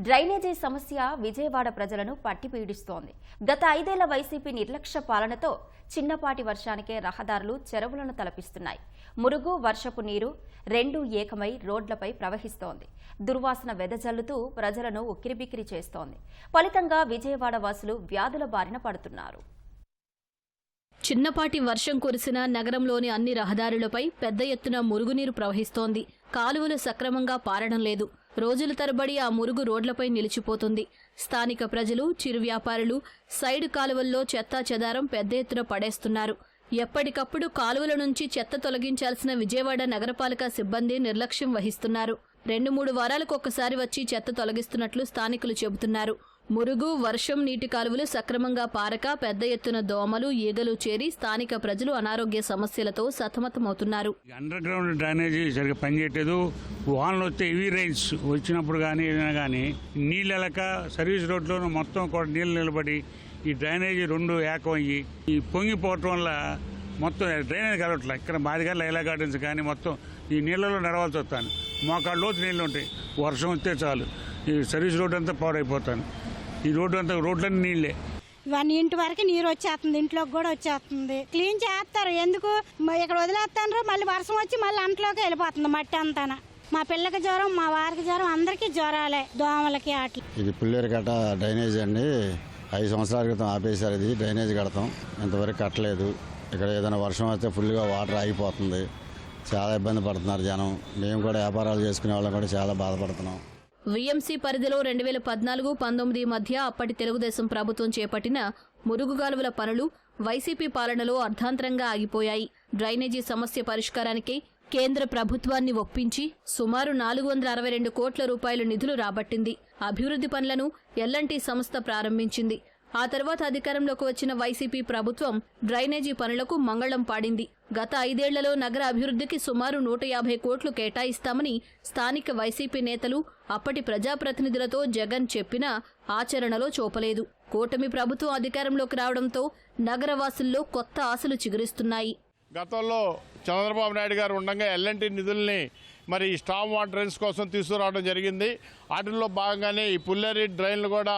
Drainage సమస్య విజయవాడ ప్రజలను పట్టి పీడిస్తోంది. గత ఐదేళ్ళ వైసీపీ నిర్లక్ష్య పాలనతో చిన్నపాటి వర్షానికే రహదారులు చెరువులను తలపిస్తున్నాయి. మురుగు వర్షపు నీరు రెండూ ఏకమై రోడ్లపై ప్రవహిస్తోంది. దుర్వాసన వెదజల్లుతూ ప్రజలను ఉక్కిరిబిక్కిరి చేస్తోంది. ఫలితంగా విజయవాడ వాసులు వ్యాధుల బారిన పడుతున్నారు. చిన్నపాటి వర్షం కురిసిన నగరంలోని అన్ని రహదారులపై పెద్ద ఎత్తున మురుగునీరు ప్రవహిస్తోంది. కాలువలు సక్రమంగా పారడం లేదు. రోజుల తరబడి ఆ మురుగు రోడ్లపై నిలిచిపోతుంది. స్థానిక ప్రజలు చిరు వ్యాపారులు సైడ్ కాలువల్లో చెత్తా చెదారం పెద్ద ఎత్తున పడేస్తున్నారు. ఎప్పటికప్పుడు కాలువల నుంచి చెత్త తొలగించాల్సిన విజయవాడ నగరపాలక సిబ్బంది నిర్లక్ష్యం వహిస్తున్నారు. రెండు మూడు వారాలకు ఒక్కసారి వచ్చి చెత్త తొలగిస్తున్నట్లు స్థానికులు చెబుతున్నారు. మురుగు వర్షం నీటి కాలువలు సక్రమంగా పారక పెద్ద ఎత్తున దోమలు ఈగలు చేరి స్థానిక ప్రజలు అనారోగ్య సమస్యలతో సతమతమవుతున్నారు. అండర్ గ్రౌండ్ డ్రైనేజీ సరిగ్గా పనిచేయట్లేదు. వానలు వస్తే హెవీ రైన్స్ వచ్చినప్పుడు కానీ ఏదైనా కానీ నీళ్ళు వెళ్ళక సర్వీస్ రోడ్లోనూ మొత్తం కూడా నీళ్ళు నిలబడి ఈ డ్రైనేజీ రెండు ఏకం అయ్యి ఈ పొంగిపోవటం వల్ల మొత్తం డ్రైనేజ్ కలవట్లే. ఇక్కడ మాదిగా లైలా గార్డెన్స్ కానీ మొత్తం ఈ నీళ్ళలో నడవాల్సి వస్తాను. మోకాళ్ళ లోతు నీళ్ళు ఉంటాయి. వర్షం వస్తే చాలు. ఈ సర్వీస్ రోడ్ అంతా పాడైపోతాను. ఈ రోడ్డు అంతా రోడ్లన్నీ నీళ్ళే. ఇవన్నీ ఇంటి వరకు నీరు వచ్చేస్తుంది ఇంట్లోకి కూడా వచ్చేస్తుంది. క్లీన్ చేస్తారు. ఎందుకు? మ- ఇక్కడ వదిలేస్తారు మళ్ళీ వర్షం వచ్చి మళ్ళీ అంట్లోకి వెళ్ళిపోతుంది మట్టి అంతాన. మా పిల్లకి జ్వరం మా వారికి జ్వరం అందరికీ జ్వరాలే దోమలకి అట్లా ఇది పుల్లేరుకట్ట డ్రైనేజ్ అండి. ఐదు సంవత్సరాల క్రితం ఆపేశారు ఇది డ్రైనేజ్ కడతాం. ఇంతవరకు కట్టలేదు. ఇక్కడ ఏదైనా వర్షం వస్తే ఫుల్గా వాటర్ ఆగిపోతుంది. చాలా ఇబ్బంది పడుతున్నారు జనం. మేము కూడా వ్యాపారాలు చేసుకునే వాళ్ళం కూడా చాలా బాధపడుతున్నాం. వీఎంసీ పరిధిలో రెండు వేల పద్నాలుగు పంతొమ్మిది మధ్య అప్పటి తెలుగుదేశం ప్రభుత్వం చేపట్టిన మురుగుగాలువల పనులు వైసీపీ పాలనలో అర్ధాంతరంగా ఆగిపోయాయి. డ్రైనేజీ సమస్య పరిష్కారానికి కేంద్ర ప్రభుత్వాన్ని ఒప్పించి సుమారు నాలుగు వందల అరవై రెండు కోట్ల రూపాయల నిధులు రాబట్టింది. అభివృద్ధి పనులను ఎల్ఎన్టీ సంస్థ ప్రారంభించింది. ఆ తర్వాత అధికారంలోకి వచ్చిన వైసీపీ ప్రభుత్వం డ్రైనేజీ పనులకు మంగళం పాడింది. గత ఐదేళ్ళలో నగర అభివృద్ధికి సుమారు నూట యాభై కోట్లు కేటాయిస్తామని స్థానిక వైసీపీ నేతలు అప్పటి ప్రజాప్రతినిధులతో జగన్ చెప్పినా ఆచరణలో చూపలేదు. కూటమి ప్రభుత్వం అధికారంలోకి రావడంతో నగరవాసుల్లో కొత్త ఆశలు చిగురిస్తున్నాయి. గతంలో చంద్రబాబు నాయుడు గారు ఉండగా ఎల్ఎన్టీ నిధుల్ని మరి స్టామ్ వాటర్ డ్రైన్స్ కోసం తీసుకురావడం జరిగింది. వాటిల్లో భాగంగానే ఈ పుల్లేరి డ్రైన్లు కూడా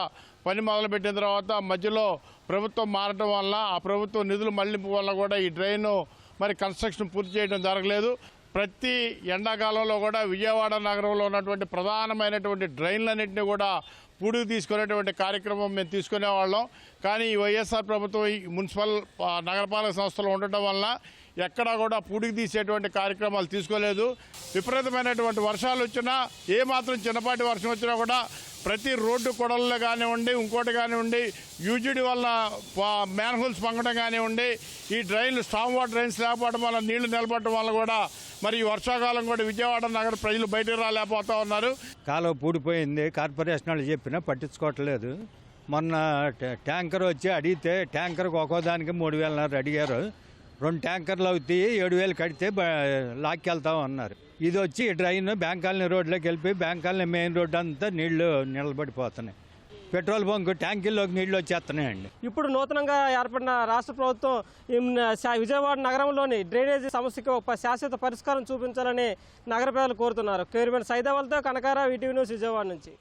పని మొదలుపెట్టిన తర్వాత మధ్యలో ప్రభుత్వం మారటం వల్ల ఆ ప్రభుత్వం నిధులు మళ్ళింపు వల్ల కూడా ఈ డ్రైన్ మరి కన్స్ట్రక్షన్ పూర్తి చేయడం జరగలేదు. ప్రతి ఎండాకాలంలో కూడా విజయవాడ నగరంలో ఉన్నటువంటి ప్రధానమైనటువంటి డ్రైన్లన్నింటినీ కూడా పూడికి తీసుకునేటువంటి కార్యక్రమం మేము తీసుకునేవాళ్ళం. కానీ ఈ వైఎస్ఆర్ ప్రభుత్వం ఈ మున్సిపల్ నగరపాలక సంస్థలు ఉండటం వలన ఎక్కడా కూడా పూడికి తీసేటువంటి కార్యక్రమాలు తీసుకోలేదు. విపరీతమైనటువంటి వర్షాలు వచ్చినా ఏ మాత్రం చిన్నపాటి వర్షం వచ్చినా కూడా ప్రతి రోడ్డు కొడల్లో కానివ్వండి ఇంకోటి కానివ్వండి యూజిడి వల్ల మ్యాన్హోల్స్ పంగడం కానివ్వండి ఈ డ్రైన్లు స్టామ్ వాటర్ డ్రైన్స్ లేకపోవడం వల్ల నీళ్ళు నిలబడటం వల్ల కూడా మరి ఈ వర్షాకాలం కూడా విజయవాడ నగర ప్రజలు బయటకు రాలేకపోతా ఉన్నారు. కాలువ పూడిపోయింది. కార్పొరేషన్ వాళ్ళు చెప్పినా పట్టించుకోవట్లేదు. మొన్న ట్యాంకర్ వచ్చి అడిగితే ట్యాంకర్కి ఒక్కో దానికి మూడు వేలన్నర అడిగారు. రెండు ట్యాంకర్లు అవుతాయి ఏడు వేలు కడితే లాక్కి లాక్కెళ్తాం అన్నారు. ఇది వచ్చి డ్రైన్ బ్యాంక్ కాలనీ రోడ్లోకి వెళ్ళిపోయి బ్యాంక్ కాలనీ మెయిన్ రోడ్ అంతా నీళ్ళు నిలబడిపోతున్నాయి. పెట్రోల్ బంక్ ట్యాంకీల్లోకి నీళ్ళు వచ్చేస్తున్నాయండి. ఇప్పుడు నూతనంగా ఏర్పడిన రాష్ట్ర ప్రభుత్వం విజయవాడ నగరంలోని డ్రైనేజీ సమస్యకు ఒక శాశ్వత పరిష్కారం చూపించాలని నగర ప్రజలు కోరుతున్నారు. కేరుమైన సైదావలతో కనకారా ఈటీవీ న్యూస్ విజయవాడ నుంచి.